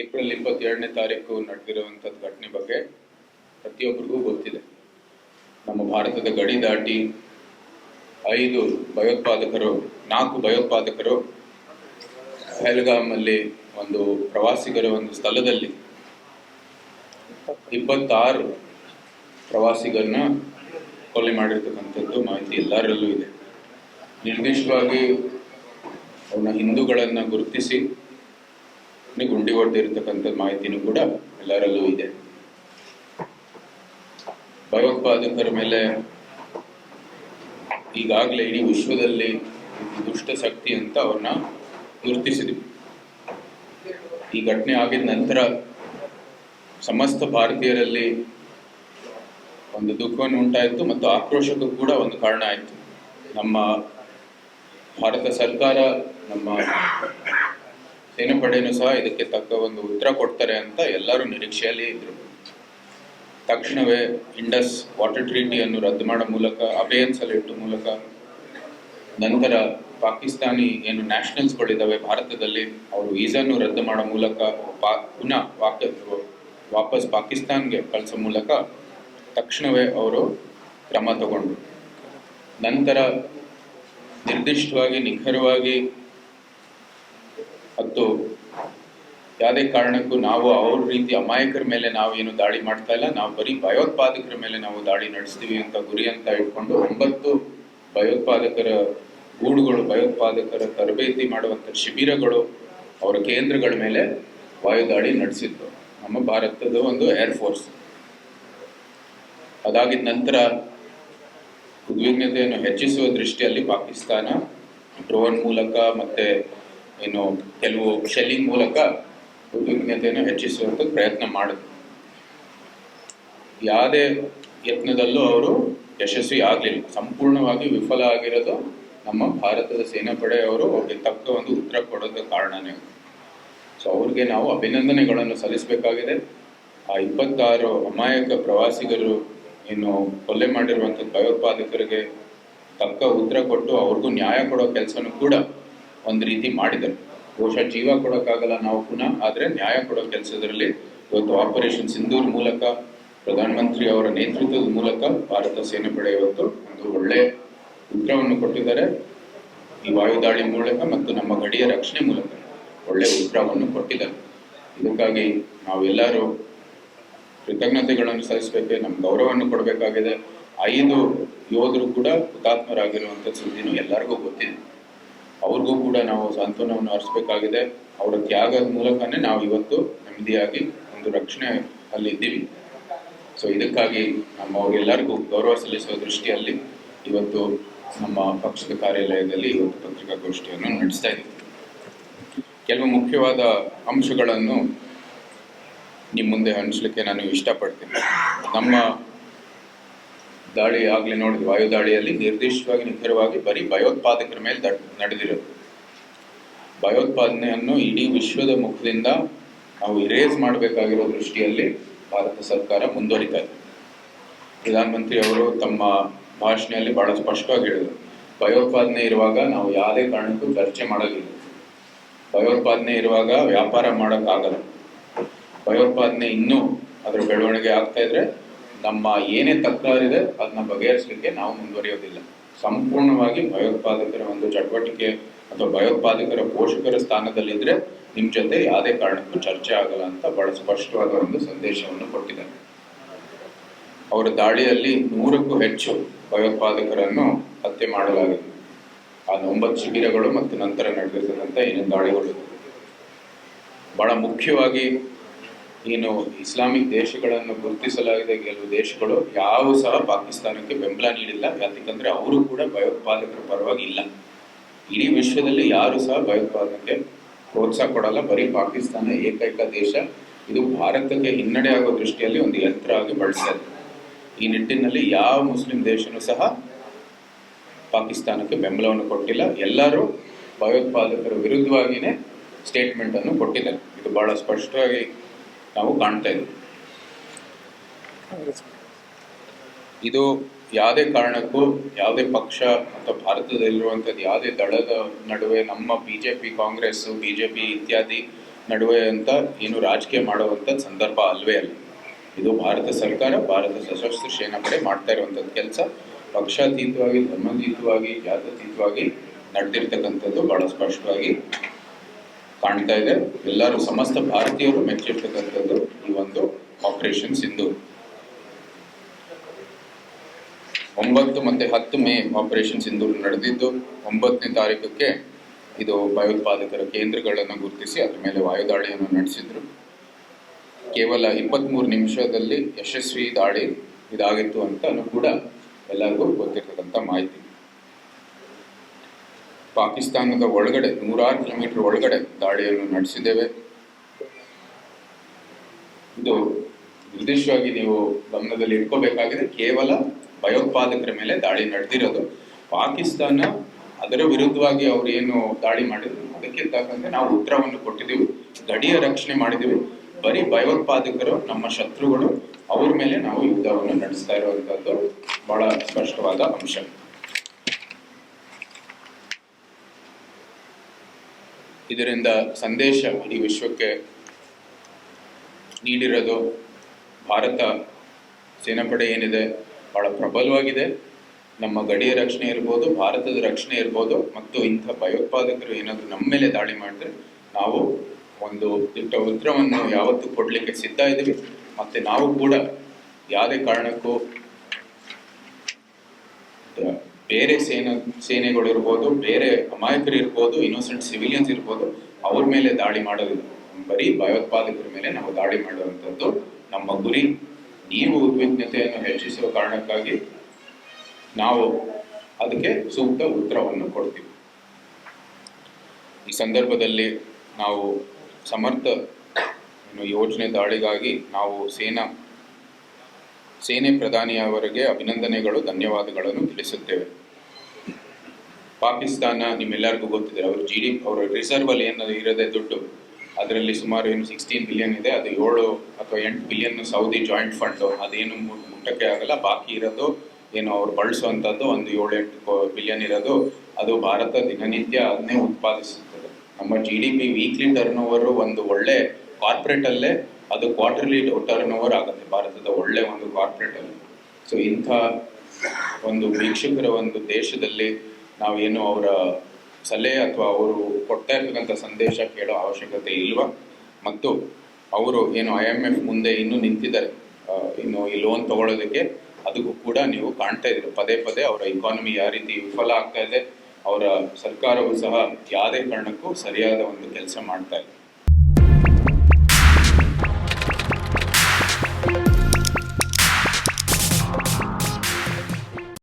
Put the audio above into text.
April ಇಪ್ಪತ್ತೆರಡನೇ ತಾರೀಕು ನಡೆದಿರುವಂಥದ್ದು ಘಟನೆ ಬಗ್ಗೆ ಪ್ರತಿಯೊಬ್ಬರಿಗೂ ಗೊತ್ತಿದೆ. ನಮ್ಮ ಭಾರತದ ಗಡಿ ದಾಟಿ ಐದು ಭಯೋತ್ಪಾದಕರು, ನಾಲ್ಕು ಭಯೋತ್ಪಾದಕರು ಪಹಲ್ಗಾಮಲ್ಲಿ ಒಂದು ಪ್ರವಾಸಿಗರ ಒಂದು ಸ್ಥಳದಲ್ಲಿ ಇಪ್ಪತ್ತಾರು ಪ್ರವಾಸಿಗರನ್ನ ಕೊಲೆ ಮಾಡಿರ್ತಕ್ಕಂಥದ್ದು ಮಾಹಿತಿ ಎಲ್ಲರಲ್ಲೂ ಇದೆ. ನಿರ್ದಿಷ್ಟವಾಗಿ ಅವನ ಹಿಂದೂಗಳನ್ನು ಗುರುತಿಸಿ ಗುಂಡಿ ಹೊಡೆದಿರ್ತಕ್ಕಂಥ ಮಾಹಿತಿನೂ ಕೂಡ ಎಲ್ಲರಲ್ಲೂ ಇದೆ. ಭಯೋತ್ಪಾದಕರ ಮೇಲೆ ಈಗಾಗಲೇ ಇಡೀ ವಿಶ್ವದಲ್ಲಿ ದುಷ್ಟ ಶಕ್ತಿ ಅಂತ ಅವ್ರನ್ನ ಗುರುತಿಸಿದ್ವಿ. ಈ ಘಟನೆ ಆಗಿದ ನಂತರ ಸಮಸ್ತ ಭಾರತೀಯರಲ್ಲಿ ಒಂದು ದುಃಖವನ್ನು ಉಂಟಾಯಿತು ಮತ್ತು ಆಕ್ರೋಶಕ್ಕೂ ಕೂಡ ಒಂದು ಕಾರಣ ಆಯಿತು. ನಮ್ಮ ಭಾರತ ಸರ್ಕಾರ, ನಮ್ಮ ಸೇನಾಪಡೆಯೂ ಸಹ ಇದಕ್ಕೆ ತಕ್ಕ ಒಂದು ಉತ್ತರ ಕೊಡ್ತಾರೆ ಅಂತ ಎಲ್ಲರೂ ನಿರೀಕ್ಷೆಯಲ್ಲಿ ಇದ್ರು. ತಕ್ಷಣವೇ ಇಂಡಸ್ ವಾಟರ್ ಟ್ರೀಟಿಯನ್ನು ರದ್ದು ಮಾಡೋ ಮೂಲಕ ಇಟ್ಟು ಮೂಲಕ ನಂತರ ಪಾಕಿಸ್ತಾನಿ ಏನು ನ್ಯಾಷನಲ್ಸ್ಗಳಿದ್ದಾವೆ ಭಾರತದಲ್ಲಿ, ಅವರು ವೀಸಾನು ರದ್ದು ಮಾಡೋ ಮೂಲಕ ಪಾ, ಪುನಃ ವಾಕ, ವಾಪಸ್ ಪಾಕಿಸ್ತಾನ್ಗೆ ಕಳಿಸೋ ಮೂಲಕ ತಕ್ಷಣವೇ ಅವರು ಕ್ರಮ ತಗೊಂಡ್ರು. ನಂತರ ನಿರ್ದಿಷ್ಟವಾಗಿ, ನಿಖರವಾಗಿ ಮತ್ತು ಯಾವುದೇ ಕಾರಣಕ್ಕೂ ನಾವು ಅವ್ರ ರೀತಿ ಅಮಾಯಕರ ಮೇಲೆ ನಾವು ಏನು ದಾಳಿ ಮಾಡ್ತಾ ಇಲ್ಲ. ನಾವು ಬರೀ ಭಯೋತ್ಪಾದಕರ ಮೇಲೆ ನಾವು ದಾಳಿ ನಡೆಸ್ತೀವಿ ಅಂತ ಗುರಿ ಅಂತ ಇಟ್ಕೊಂಡು ಒಂಬತ್ತು ಭಯೋತ್ಪಾದಕರ ಗೂಡುಗಳು, ಭಯೋತ್ಪಾದಕರ ತರಬೇತಿ ಮಾಡುವಂಥ ಶಿಬಿರಗಳು ಅವರ ಕೇಂದ್ರಗಳ ಮೇಲೆ ವಾಯುದಾಳಿ ನಡೆಸಿದ್ದು ನಮ್ಮ ಭಾರತದ ಒಂದು ಏರ್ ಫೋರ್ಸ್ ಅದಾಗಿದ ನಂತರ ಉದ್ವಿಗ್ನತೆಯನ್ನು ಹೆಚ್ಚಿಸುವ ದೃಷ್ಟಿಯಲ್ಲಿ ಪಾಕಿಸ್ತಾನ ಡ್ರೋನ್ ಮೂಲಕ ಮತ್ತೆ ಏನು, ಕೆಲವು ಶೆಲ್ಲಿಂಗ್ ಮೂಲಕ ಉದ್ವಿಗ್ನತೆಯನ್ನು ಹೆಚ್ಚಿಸುವಂಥ ಪ್ರಯತ್ನ ಮಾಡಿದ್ರು ಯಾವುದೇ ಯತ್ನದಲ್ಲೂ ಅವರು ಯಶಸ್ವಿ ಆಗಲಿಲ್ಲ. ಸಂಪೂರ್ಣವಾಗಿ ವಿಫಲ ಆಗಿರೋದು ನಮ್ಮ ಭಾರತದ ಸೇನಾಪಡೆಯವರು ಅವ್ರಿಗೆ ತಕ್ಕ ಒಂದು ಉತ್ತರ ಕೊಡೋದ ಕಾರಣನೇ. ಸೊ ಅವ್ರಿಗೆ ನಾವು ಅಭಿನಂದನೆಗಳನ್ನು ಸಲ್ಲಿಸಬೇಕಾಗಿದೆ. ಆ ಇಪ್ಪತ್ತಾರು ಅಮಾಯಕ ಪ್ರವಾಸಿಗರು ಏನು ಕೊಲೆ ಮಾಡಿರುವಂಥ ಭಯೋತ್ಪಾದಕರಿಗೆ ತಕ್ಕ ಉತ್ತರ ಕೊಟ್ಟು ಅವ್ರಿಗೂ ನ್ಯಾಯ ಕೊಡೋ ಕೆಲಸನೂ ಕೂಡ ಒಂದು ರೀತಿ ಮಾಡಿದರು. ಬಹುಶಃ ಜೀವ ಕೊಡೋಕ್ಕಾಗಲ್ಲ ನಾವು ಪುನಃ, ಆದರೆ ನ್ಯಾಯ ಕೊಡೋ ಕೆಲಸದಲ್ಲಿ ಇವತ್ತು ಆಪರೇಷನ್ ಸಿಂಧೂರ್ ಮೂಲಕ, ಪ್ರಧಾನಮಂತ್ರಿ ಅವರ ನೇತೃತ್ವದ ಮೂಲಕ ಭಾರತ ಸೇನಾಪಡೆ ಇವತ್ತು ಒಂದು ಒಳ್ಳೆ ಉತ್ತರವನ್ನು ಕೊಟ್ಟಿದ್ದಾರೆ. ಈ ವಾಯುದಾಳಿ ಮೂಲಕ ಮತ್ತು ನಮ್ಮ ಗಡಿಯ ರಕ್ಷಣೆ ಮೂಲಕ ಒಳ್ಳೆ ಉತ್ತರವನ್ನು ಕೊಟ್ಟಿದ್ದಾರೆ. ಇದಕ್ಕಾಗಿ ನಾವೆಲ್ಲರೂ ಕೃತಜ್ಞತೆಗಳನ್ನು ಸಲ್ಲಿಸಬೇಕು ನಮ್ಮ ಗೌರವವನ್ನು ಕೊಡಬೇಕಾಗಿದೆ. ಐದು ಯೋಧರು ಕೂಡ ಹುತಾತ್ಮರಾಗಿರುವಂಥ ಸುದ್ದಿನೂ ಎಲ್ಲರಿಗೂ ಗೊತ್ತಿದೆ. ಅವ್ರಿಗೂ ಕೂಡ ನಾವು ಸಾಂತ್ವನವನ್ನು ಹರಿಸ್ಬೇಕಾಗಿದೆ ಅವರ ತ್ಯಾಗದ ಮೂಲಕನೇ ನಾವು ಇವತ್ತು ನೆಮ್ಮದಿಯಾಗಿ ಒಂದು ರಕ್ಷಣೆ ಅಲ್ಲಿ ಇದ್ದೀವಿ. ಸೊ ಇದಕ್ಕಾಗಿ ನಮ್ಮ ಅವರೆಲ್ಲರಿಗೂ ಗೌರವ ಸಲ್ಲಿಸುವ ದೃಷ್ಟಿಯಲ್ಲಿ ಇವತ್ತು ನಮ್ಮ ಪಕ್ಷದ ಕಾರ್ಯಾಲಯದಲ್ಲಿ ಇವತ್ತು ಪತ್ರಿಕಾಗೋಷ್ಠಿಯನ್ನು ನಡೆಸ್ತಾ ಇದ್ದೀವಿ. ಕೆಲವು ಮುಖ್ಯವಾದ ಅಂಶಗಳನ್ನು ನಿಮ್ಮ ಮುಂದೆ ಹಂಚಲಿಕ್ಕೆ ನಾನು ಇಷ್ಟಪಡ್ತೀನಿ. ನಮ್ಮ ದಾಳಿ ಆಗಲೇ ನೋಡಿದ್ವಿ. ವಾಯುದಾಳಿಯಲ್ಲಿ ನಿರ್ದಿಷ್ಟವಾಗಿ ನಿಖರವಾಗಿ ಬರೀ ಭಯೋತ್ಪಾದಕರ ಮೇಲೆ ನಡೆದಿರೋದು. ಭಯೋತ್ಪಾದನೆಯನ್ನು ಇಡೀ ವಿಶ್ವದ ಮುಖದಿಂದ ನಾವು ಇರೇಸ್ ಮಾಡಬೇಕಾಗಿರೋ ದೃಷ್ಟಿಯಲ್ಲಿ ಭಾರತ ಸರ್ಕಾರ ಮುಂದುವರಿತಾ ಇದೆ. ಪ್ರಧಾನಮಂತ್ರಿ ಅವರು ತಮ್ಮ ಭಾಷಣೆಯಲ್ಲಿ ಬಹಳ ಸ್ಪಷ್ಟವಾಗಿ ಹೇಳಿದರು. ಭಯೋತ್ಪಾದನೆ ಇರುವಾಗ ನಾವು ಯಾವುದೇ ಕಾರಣಕ್ಕೂ ಚರ್ಚೆ ಮಾಡೋದಿಲ್ಲ ಭಯೋತ್ಪಾದನೆ ಇರುವಾಗ ವ್ಯಾಪಾರ ಮಾಡೋಕ್ಕಾಗಲ್ಲ. ಭಯೋತ್ಪಾದನೆ ಇನ್ನೂ ಅದರ ಬೆಳವಣಿಗೆ ಆಗ್ತಾ ಇದ್ರೆ ನಮ್ಮ ಏನೇ ತಕರಾರಿದೆ ಅದನ್ನ ಬಗೆಹರಿಸಲಿಕ್ಕೆ ನಾವು ಮುಂದುವರಿಯೋದಿಲ್ಲ. ಸಂಪೂರ್ಣವಾಗಿ ಭಯೋತ್ಪಾದಕರ ಒಂದು ಚಟುವಟಿಕೆ ಅಥವಾ ಭಯೋತ್ಪಾದಕರ ಪೋಷಕರ ಸ್ಥಾನದಲ್ಲಿದ್ದರೆ ನಿಮ್ಮ ಜೊತೆ ಯಾವುದೇ ಕಾರಣಕ್ಕೂ ಚರ್ಚೆ ಆಗಲ್ಲ ಅಂತ ಬಹಳ ಸ್ಪಷ್ಟವಾದ ಒಂದು ಸಂದೇಶವನ್ನು ಕೊಟ್ಟಿದ್ದಾರೆ. ಅವರ ದಾಳಿಯಲ್ಲಿ ನೂರಕ್ಕೂ ಹೆಚ್ಚು ಭಯೋತ್ಪಾದಕರನ್ನು ಹತ್ಯೆ ಮಾಡಲಾಗಿದೆ. ಆ ಒಂಬತ್ತು ಶಿಬಿರಗಳು ಮತ್ತು ನಂತರ ನಡೆದಿರ್ತಕ್ಕಂಥ ಏನೇನು ದಾಳಿಗಳು ಬಹಳ ಮುಖ್ಯವಾಗಿ ಏನು ಇಸ್ಲಾಮಿಕ್ ದೇಶಗಳನ್ನು ಗುರುತಿಸಲಾಗಿದೆ ಕೆಲವು ದೇಶಗಳು, ಯಾವ ಸಹ ಪಾಕಿಸ್ತಾನಕ್ಕೆ ಬೆಂಬಲ ನೀಡಿಲ್ಲ. ಯಾಕಂದ್ರೆ ಅವರು ಕೂಡ ಭಯೋತ್ಪಾದಕರ ಪರವಾಗಿ ಇಲ್ಲ ಇಡೀ ವಿಶ್ವದಲ್ಲಿ ಯಾರು ಸಹ ಭಯೋತ್ಪಾದನೆಗೆ ಪ್ರೋತ್ಸಾಹ ಕೊಡಲ್ಲ. ಬರೀ ಪಾಕಿಸ್ತಾನ ಏಕೈಕ ದೇಶ. ಇದು ಭಾರತಕ್ಕೆ ಹಿನ್ನಡೆ ಆಗೋ ದೃಷ್ಟಿಯಲ್ಲಿ ಒಂದು ಯಂತ್ರ ಆಗಿ ಬಳಸ್ತಾ ಈ ನಿಟ್ಟಿನಲ್ಲಿ ಯಾವ ಮುಸ್ಲಿಂ ದೇಶನೂ ಸಹ ಪಾಕಿಸ್ತಾನಕ್ಕೆ ಬೆಂಬಲವನ್ನು ಕೊಟ್ಟಿಲ್ಲ. ಎಲ್ಲರೂ ಭಯೋತ್ಪಾದಕರ ಸ್ಟೇಟ್ಮೆಂಟ್ ಅನ್ನು ಕೊಟ್ಟಿದ್ದಾರೆ. ಇದು ಬಹಳ ಸ್ಪಷ್ಟವಾಗಿ ನಾವು ಕಾಣ್ತಾ ಇದ್ವಿ. ಇದು ಯಾವುದೇ ಕಾರಣಕ್ಕೂ ಯಾವುದೇ ಪಕ್ಷ ಅಥವಾ ಭಾರತದಲ್ಲಿರುವಂಥದ್ದು ಯಾವುದೇ ದಳದ ನಡುವೆ ನಮ್ಮ B J P Congress B J P ಇತ್ಯಾದಿ ನಡುವೆ ಅಂತ ಏನು ರಾಜಕೀಯ ಮಾಡುವಂಥ ಸಂದರ್ಭ ಅಲ್ವೇ ಅಲ್ಲ. ಇದು ಭಾರತ ಸರ್ಕಾರ, ಭಾರತ ಸಶಸ್ತ್ರ ಸೇನಾ ಪಡೆ ಮಾಡ್ತಾ ಇರುವಂಥದ್ದು ಕೆಲಸ. ಪಕ್ಷಾತೀತವಾಗಿ, ಧರ್ಮಾತೀತವಾಗಿ ಜಾತ್ಯತೀತವಾಗಿ ನಡೆದಿರ್ತಕ್ಕಂಥದ್ದು ಬಹಳ ಸ್ಪಷ್ಟವಾಗಿ ಕಾಣ್ತಾ ಇದೆ. ಎಲ್ಲರೂ ಸಮಸ್ತ ಭಾರತೀಯರು ಮೆಚ್ಚಿರ್ತಕ್ಕಂಥದ್ದು ಈ ಒಂದು ಆಪರೇಷನ್ ಸಿಂಧು. ಒಂಬತ್ತು ಮತ್ತೆ ಹತ್ತು ಮೇ ಆಪರೇಷನ್ ಸಿಂಧು ನಡೆದಿದ್ದು, ಒಂಬತ್ತನೇ ತಾರೀಕಕ್ಕೆ ಇದು ಭಯೋತ್ಪಾದಕರ ಕೇಂದ್ರಗಳನ್ನು ಗುರುತಿಸಿ ಅದ್ರ ಮೇಲೆ ವಾಯುದಾಳಿಯನ್ನು ನಡೆಸಿದ್ರು. ಕೇವಲ ಇಪ್ಪತ್ತ್ಮೂರು ನಿಮಿಷದಲ್ಲಿ ಯಶಸ್ವಿ ದಾಳಿ ಇದಾಗಿತ್ತು ಅಂತ ಕೂಡ ಎಲ್ಲರಿಗೂ ಗೊತ್ತಿರ್ತಕ್ಕಂಥ ಮಾಹಿತಿ. ಪಾಕಿಸ್ತಾನದ ಒಳಗಡೆ, ನೂರಾರು ಕಿಲೋಮೀಟರ್ ಒಳಗಡೆ ದಾಳಿಯನ್ನು ನಡೆಸಿದ್ದೇವೆ. ಇದು ನಿರ್ದಿಷ್ಟವಾಗಿ ನೀವು ಗಮನದಲ್ಲಿ ಇಟ್ಕೋಬೇಕಾಗಿದೆ, ಕೇವಲ ಭಯೋತ್ಪಾದಕರ ಮೇಲೆ ದಾಳಿ ನಡೆದಿರೋದು. ಪಾಕಿಸ್ತಾನ ಅದರ ವಿರುದ್ಧವಾಗಿ ಅವ್ರು ಏನು ದಾಳಿ ಮಾಡಿದ್ರು, ಅದಕ್ಕೆ ತಕ್ಕಂತೆ ನಾವು ಉತ್ತರವನ್ನು ಕೊಟ್ಟಿದ್ದೀವಿ, ಗಡಿಯ ರಕ್ಷಣೆ ಮಾಡಿದ್ದೀವಿ. ಬರೀ ಭಯೋತ್ಪಾದಕರು, ನಮ್ಮ ಶತ್ರುಗಳು, ಅವ್ರ ಮೇಲೆ ನಾವು ಯುದ್ಧವನ್ನು ನಡೆಸ್ತಾ ಇರುವಂತದ್ದು ಬಹಳ ಸ್ಪಷ್ಟವಾದ ಅಂಶ. ಇದರಿಂದ ಸಂದೇಶ ಇಡೀ ವಿಶ್ವಕ್ಕೆ ನೀಡಿರೋದು. ಭಾರತ ಸೇನಾಪಡೆ ಏನಿದೆ, ಬಹಳ ಪ್ರಬಲವಾಗಿದೆ. ನಮ್ಮ ಗಡಿಯ ರಕ್ಷಣೆ ಇರ್ಬೋದು, ಭಾರತದ ರಕ್ಷಣೆ ಇರ್ಬೋದು, ಮತ್ತು ಇಂಥ ಭಯೋತ್ಪಾದಕರು ಏನಾದರೂ ನಮ್ಮ ಮೇಲೆ ದಾಳಿ ಮಾಡಿದ್ರೆ ನಾವು ಒಂದು ದಿಟ್ಟ ಉತ್ತರವನ್ನು ಯಾವತ್ತೂ ಕೊಡಲಿಕ್ಕೆ ಸಿದ್ಧ ಇದ್ದೀವಿ. ಮತ್ತು ನಾವು ಕೂಡ ಯಾವುದೇ ಕಾರಣಕ್ಕೂ ಬೇರೆ ಸೇನೆ ಸೇನೆಗಳು ಇರ್ಬೋದು ಬೇರೆ ಅಮಾಯಕರು ಇರ್ಬೋದು ಇನ್ನೋಸೆಂಟ್ ಸಿವಿಲಿಯನ್ಸ್ ಇರ್ಬೋದು, ಅವ್ರ ಮೇಲೆ ದಾಳಿ ಮಾಡೋದು ಬರೀ ಭಯೋತ್ಪಾದಕರ ಮೇಲೆ ನಾವು ದಾಳಿ ಮಾಡುವಂಥದ್ದು ನಮ್ಮ ಗುರಿ. ನೀವು ಉದ್ವಿಗ್ನತೆಯನ್ನು ಹೆಚ್ಚಿಸುವ ಕಾರಣಕ್ಕಾಗಿ ನಾವು ಅದಕ್ಕೆ ಸೂಕ್ತ ಉತ್ತರವನ್ನು ಕೊಡ್ತೀವಿ. ಈ ಸಂದರ್ಭದಲ್ಲಿ ನಾವು ಸಮರ್ಥ ಯೋಜನೆ ದಾಳಿಗಾಗಿ ನಾವು ಸೇನಾ ಸೇನೆ ಪ್ರಧಾನಿಯವರಿಗೆ ಅಭಿನಂದನೆಗಳು, ಧನ್ಯವಾದಗಳನ್ನು ತಿಳಿಸುತ್ತೇವೆ. ಪಾಕಿಸ್ತಾನ ನಿಮ್ಮೆಲ್ಲರಿಗೂ ಗೊತ್ತಿದೆ, ಅವ್ರ ಜಿ ಡಿ ಅವರ ರಿಸರ್ವ್ ಅಲ್ಲಿ ಏನು ಇರೋದೇ ದುಡ್ಡು, ಅದರಲ್ಲಿ ಸುಮಾರು ಏನು ಸಿಕ್ಸ್ಟೀನ್ ಬಿಲಿಯನ್ ಇದೆ, ಅದು ಏಳು ಅಥವಾ ಎಂಟು ಬಿಲಿಯನ್ ಸೌದಿ ಜಾಯಿಂಟ್ ಫಂಡ್ ಅದೇನು ಮುಟ್ಟಕ್ಕೆ ಆಗಲ್ಲ, ಬಾಕಿ ಇರೋದು ಏನು ಅವ್ರು ಬಳಸುವಂಥದ್ದು ಒಂದು ಏಳು ಎಂಟು ಬಿಲಿಯನ್ ಇರೋದು, ಅದು ಭಾರತ ದಿನನಿತ್ಯ ಅದನ್ನೇ ಉತ್ಪಾದಿಸುತ್ತದೆ. ನಮ್ಮ G D P weekly turnover ಒಂದು ಒಳ್ಳೆ ಕಾರ್ಪೊರೇಟ್ ಅಲ್ಲೇ ಅದು ಕ್ವಾರ್ಟರ್ಲಿ ಟರ್ನ್ ಓವರ್ ಆಗುತ್ತೆ. ಭಾರತದ ಒಳ್ಳೆ ಒಂದು ಕಾರ್ಪೊರೇಟ್ ಅಲ್ಲಿ. ಸೊ ಇಂಥ ಒಂದು ವೀಕ್ಷಕರ ಒಂದು ದೇಶದಲ್ಲಿ ನಾವು ಏನು ಅವರ ಸಲಹೆ ಅಥವಾ ಅವರು ಕೊಡ್ತಾ ಇರ್ತಕ್ಕಂಥ ಸಂದೇಶ ಕೇಳೋ ಅವಶ್ಯಕತೆ ಇಲ್ವಾ? ಮತ್ತು ಅವರು ಏನು ಐ ಎಂ ಎಫ್ ಮುಂದೆ ಇನ್ನೂ ನಿಂತಿದ್ದಾರೆ. ಇನ್ನು ಈ ಲೋನ್ ತಗೊಳ್ಳೋದಕ್ಕೆ ಅದಕ್ಕೂ ಕೂಡ ನೀವು ಕಾಣ್ತಾ ಇದ್ದೀರಿ. ಪದೇ ಪದೇ ಅವರ ಇಕಾನಮಿ ಯಾವ ರೀತಿ ವಿಫಲ ಆಗ್ತಾ ಇದೆ, ಅವರ ಸರ್ಕಾರವು ಸಹ ಯಾವುದೇ ಕಾರಣಕ್ಕೂ ಸರಿಯಾದ ಒಂದು ಕೆಲಸ ಮಾಡ್ತಾ ಇದೆ.